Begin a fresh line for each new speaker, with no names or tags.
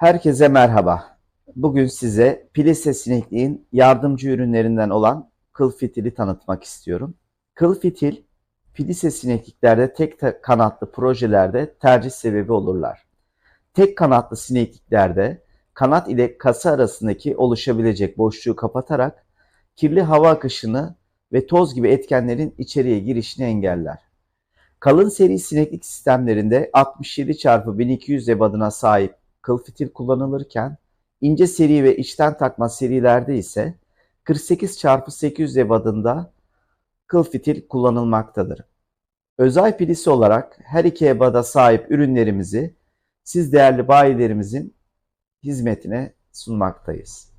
Herkese merhaba. Bugün size Pilise sinekliğin yardımcı ürünlerinden olan kıl fitili tanıtmak istiyorum. Kıl fitil, Pilise sinekliklerde tek kanatlı projelerde tercih sebebi olurlar. Tek kanatlı sinekliklerde kanat ile kasa arasındaki oluşabilecek boşluğu kapatarak kirli hava akışını ve toz gibi etkenlerin içeriye girişini engeller. Kalın seri sineklik sistemlerinde 67 x 1200 ebadına sahip kıl fitil kullanılırken ince seri ve içten takma serilerde ise 48 x 800 ebadında kıl fitil kullanılmaktadır. Özel pilisi olarak her iki ebada sahip ürünlerimizi siz değerli bayilerimizin hizmetine sunmaktayız.